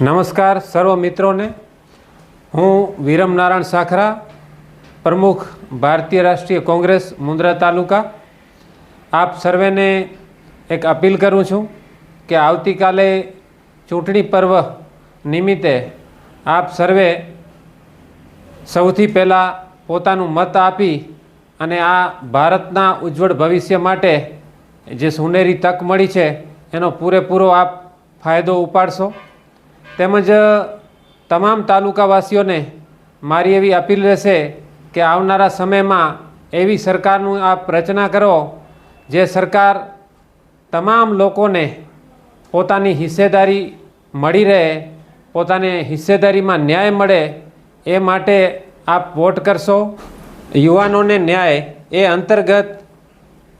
નમસ્કાર સર્વ મિત્રોને. હું વિરમ નારાયણ સાખરા, પ્રમુખ ભારતીય રાષ્ટ્રીય કોંગ્રેસ, મુન્દ્રા તાલુકા. આપ સર્વેને એક અપીલ કરું છું કે આવતીકાલે ચૂંટણી પર્વ નિમિત્તે આપ સર્વે સૌથી પહેલાં પોતાનું મત આપી અને આ ભારતના ઉજ્જવળ ભવિષ્ય માટે જે સોનેરી તક મળી છે, એનો પૂરેપૂરો આપ ફાયદો ઉપાડશો. તેમજ તમામ તાલુકાવાસીઓને મારી એવી અપીલ રહેશે કે આવનારા સમયમાં એવી સરકારનું આપ રચના કરો, જે સરકાર તમામ લોકોને પોતાની હિસ્સેદારી મળી રહે, પોતાને હિસ્સેદારીમાં ન્યાય મળે, એ માટે આપ વોટ કરશો? યુવાનોને ન્યાય એ અંતર્ગત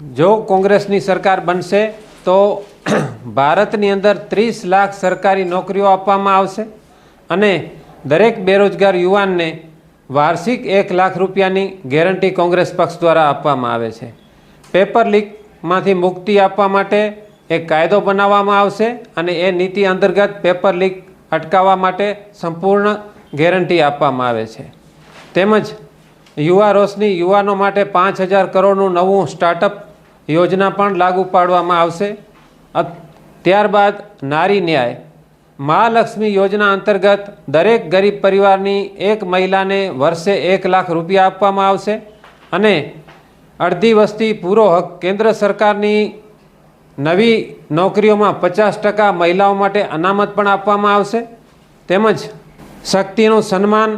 જો કોંગ્રેસની સરકાર બનશે, તો ભારતની અંદર ત્રીસ લાખ સરકારી નોકરીઓ આપવામાં આવશે અને દરેક બેરોજગાર યુવાનને વાર્ષિક એક લાખ રૂપિયાની ગેરંટી કોંગ્રેસ પક્ષ દ્વારા આપવામાં આવે છે. પેપર લીકમાંથી મુક્તિ આપવા માટે એક કાયદો બનાવવામાં આવશે અને એ નીતિ અંતર્ગત પેપર લીક અટકાવવા માટે સંપૂર્ણ ગેરંટી આપવામાં આવે છે. તેમજ યુવા રોશની યુવાનો માટે પાંચ હજાર કરોડનું નવું સ્ટાર્ટઅપ યોજના પણ લાગુ પાડવામાં આવશે. ત્યારબાદ નારી ન્યાય. મહાલક્ષ્મી યોજના અંતર્ગત દરેક ગરીબ પરિવારની એક મહિલાને વર્ષે એક લાખ રૂપિયા આપવામાં આવશે અને અડધી વસ્તી પૂરો હક કેન્દ્ર સરકારની નવી નોકરીઓમાં પચાસ ટકા મહિલાઓ માટે અનામત પણ આપવામાં આવશે. તેમજ શક્તિનું સન્માન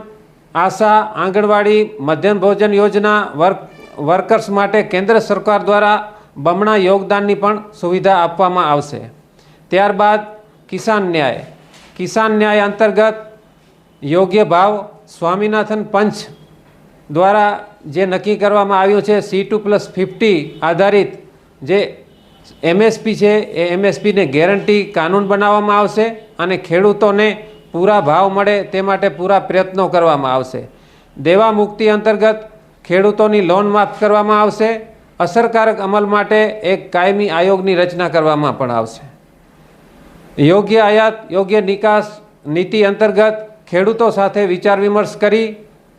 આશા આંગણવાડી મધ્યાહન ભોજન યોજના વર્ક, વર્કર્સ માટે કેન્દ્ર સરકાર દ્વારા બમણા યોગદાનની પણ સુવિધા આપવામાં આવશે. ત્યારબાદ કિસાન ન્યાય. કિસાન ન્યાય અંતર્ગત યોગ્ય ભાવ સ્વામિનાથન પંચ દ્વારા જે નક્કી કરવામાં આવ્યું છે, સી ટુ પ્લસ ફિફ્ટી આધારિત જે એમએસપી છે, એ એમએસપીને ગેરંટી કાનૂન બનાવવામાં આવશે અને ખેડૂતોને પૂરા ભાવ મળે તે માટે પૂરા પ્રયત્નો કરવામાં આવશે. દેવા મુક્તિ અંતર્ગત ખેડૂતોની લોન માફ કરવામાં આવશે. અસરકારક અમલ માટે એક કાયમી આયોગની રચના કરવામાં પણ આવશે. યોગ્ય આયાત, યોગ્ય નિકાસ નીતિ અંતર્ગત ખેડૂતો સાથે વિચાર વિમર્શ કરી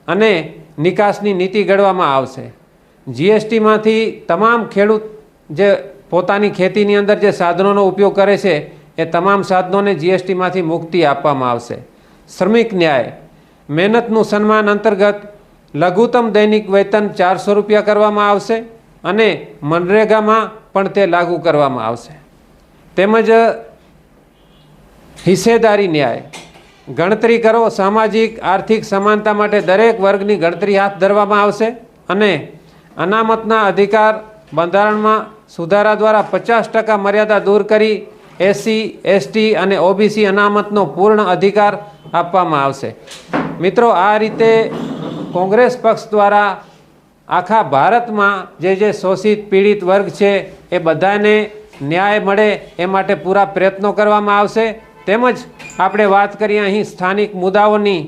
અને નિકાસની નીતિ ઘડવામાં આવશે. જીએસટીમાંથી તમામ ખેડૂત જે પોતાની ખેતીની અંદર જે સાધનોનો ઉપયોગ કરે છે એ તમામ સાધનોને જીએસટીમાંથી મુક્તિ આપવામાં આવશે. શ્રમિક ન્યાય. મહેનતનું સન્માન અંતર્ગત લઘુત્તમ દૈનિક વેતન ચારસો રૂપિયા કરવામાં આવશે અને મનરેગામાં પણ તે લાગુ કરવામાં આવશે. તેમજ હિસ્સેદારી ન્યાય. ગણતરી કરો, સામાજિક, આર્થિક સમાનતા માટે દરેક વર્ગની ગણતરી હાથ ધરવામાં આવશે અને અનામતના અધિકાર બંધારણમાં સુધારા દ્વારા પચાસ ટકા મર્યાદા દૂર કરી એસસી, એસટી અને ઓબીસી અનામતનો પૂર્ણ અધિકાર આપવામાં આવશે. મિત્રો, આ રીતે કોંગ્રેસ પક્ષ દ્વારા આખા ભારતમાં જે જે શોષિત પીડિત વર્ગ છે એ બધાને ન્યાય મળે એ માટે પૂરા પ્રયત્નો કરવામાં આવશે. તેમજ આપણે વાત કરીએ અહીં સ્થાનિક મુદ્દાઓની,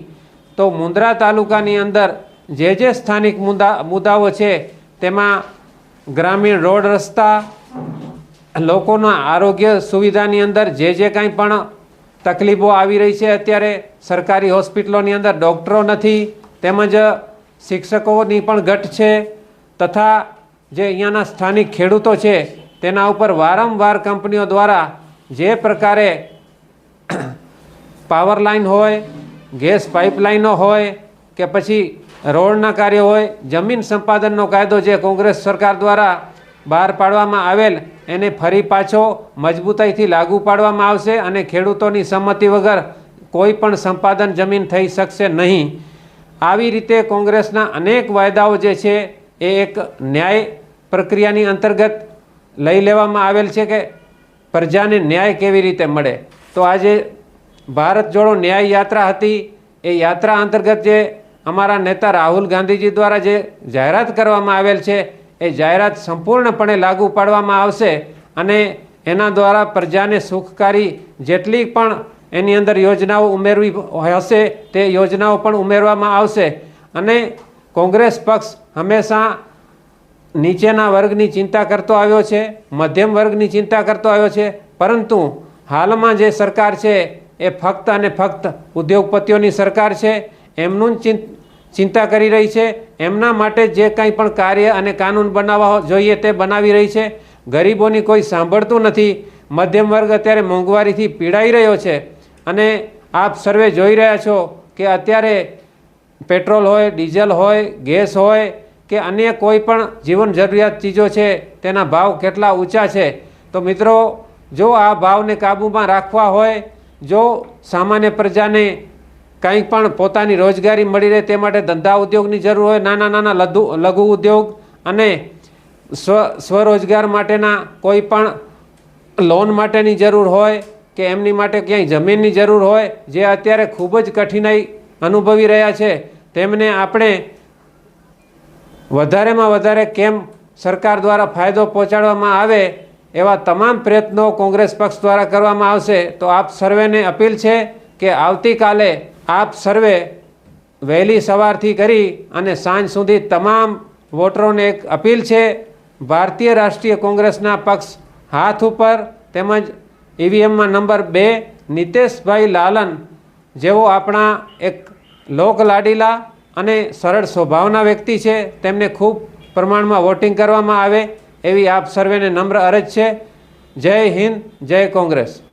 તો મુન્દ્રા તાલુકાની અંદર જે જે સ્થાનિક મુદ્દા, મુદ્દાઓ છે, તેમાં ગ્રામીણ રોડ રસ્તા લોકોના આરોગ્ય સુવિધાની અંદર જે જે કાંઈ પણ તકલીફો આવી રહી છે, અત્યારે સરકારી હોસ્પિટલોની અંદર ડૉક્ટરો નથી, તેમજ શિક્ષકોની પણ ઘટ છે, તથા જે અહીંયાના સ્થાનિક ખેડૂતો છે, તેના ઉપર વારંવાર કંપનીઓ દ્વારા જે પ્રકારે પાવર લાઇન હોય, ગેસ પાઇપલાઇનો હોય, કે પછી રોડના કાર્ય હોય, જમીન સંપાદનનો કાયદો જે કોંગ્રેસ સરકાર દ્વારા બહાર પાડવામાં આવેલ, એને ફરી પાછો મજબૂતાઈથી લાગુ પાડવામાં આવશે અને ખેડૂતોની સંમતિ વગર કોઈ પણ સંપાદન જમીન થઈ શકશે નહીં. આવી રીતે કોંગ્રેસના અનેક વાયદાઓ જે છે, એ એક ન્યાય પ્રક્રિયાની અંતર્ગત લઈ લેવામાં આવેલ છે કે પ્રજાને ન્યાય કેવી રીતે મળે. તો આજે ભારત જોડો ન્યાય યાત્રા હતી. એ યાત્રા અંતર્ગત જે અમારા નેતા રાહુલ ગાંધીજી દ્વારા જે જાહેરાત કરવામાં આવેલ છે એ જાહેરાત સંપૂર્ણપણે લાગુ પાડવામાં આવશે અને એના દ્વારા પ્રજાને સુખકારી જેટલી પણ એની અંદર યોજનાઓ ઉમેરવી હશે તે યોજનાઓ પણ ઉમેરવામાં આવશે. અને કોંગ્રેસ પક્ષ હંમેશા નીચેના વર્ગની ચિંતા કરતો આવ્યો છે, મધ્યમ વર્ગની ચિંતા કરતો આવ્યો છે, પરંતુ હાલમાં જે સરકાર છે એ ફક્ત અને ફક્ત ઉદ્યોગપતિઓની સરકાર છે. એમનું જ ચિંતા કરી રહી છે. એમના માટે જે કંઈ પણ કાર્ય અને કાનૂન બનાવવા જોઈએ તે બનાવી રહી છે. ગરીબોની કોઈ સાંભળતું નથી. મધ્યમ વર્ગ અત્યારે મોંઘવારીથી પીડાઈ રહ્યો છે. અને આપ સર્વે જોઈ રહ્યા છો કે અત્યારે પેટ્રોલ હોય, ડીઝલ હોય, ગેસ હોય કે અન્ય કોઈ પણ જીવન જરૂરિયાત ચીજો છે, તેના ભાવ કેટલા ઊંચા છે. તો મિત્રો, જો આ ભાવને કાબૂમાં રાખવા હોય, જો સામાન્ય પ્રજાને કંઈ પણ પોતાની રોજગારી મળી રહે તે માટે ધંધા ઉદ્યોગની જરૂર હોય, નાના નાના લઘુ લઘુ ઉદ્યોગ અને સ્વ, સ્વરોજગાર માટેના કોઈ પણ લોન માટેની જરૂર હોય કે એમની માટે ક્યાંય જમીનની જરૂર હોય, જે અત્યારે ખૂબ જ કઠિનાઈ અનુભવી રહ્યા છે, તેમને આપણે વધારેમાં વધારે કેમ સરકાર દ્વારા ફાયદો પહોંચાડવામાં આવે એવા તમામ પ્રયત્નો કોંગ્રેસ પક્ષ દ્વારા કરવામાં આવશે, તો આપ સર્વેને અપીલ છે કે આવતીકાલે આપ સર્વે વહેલી સવારથી કરી અને સાંજ સુધી તમામ વોટરોને એક અપીલ છે, ભારતીય રાષ્ટ્રીય કોંગ્રેસના પક્ષ હાથ ઉપર તેમજ ઈવીએમમાં નંબર બે, નિતેશભાઈ લાલન જેઓ આપણા એક લોકલાડીલા અને સરળ સ્વભાવના વ્યક્તિ છે, તેમને ખૂબ પ્રમાણમાં વોટિંગ કરવામાં આવે એવી આપ સર્વેને નમ્ર અરજ છે. જય હિન્દ, જય કોંગ્રેસ.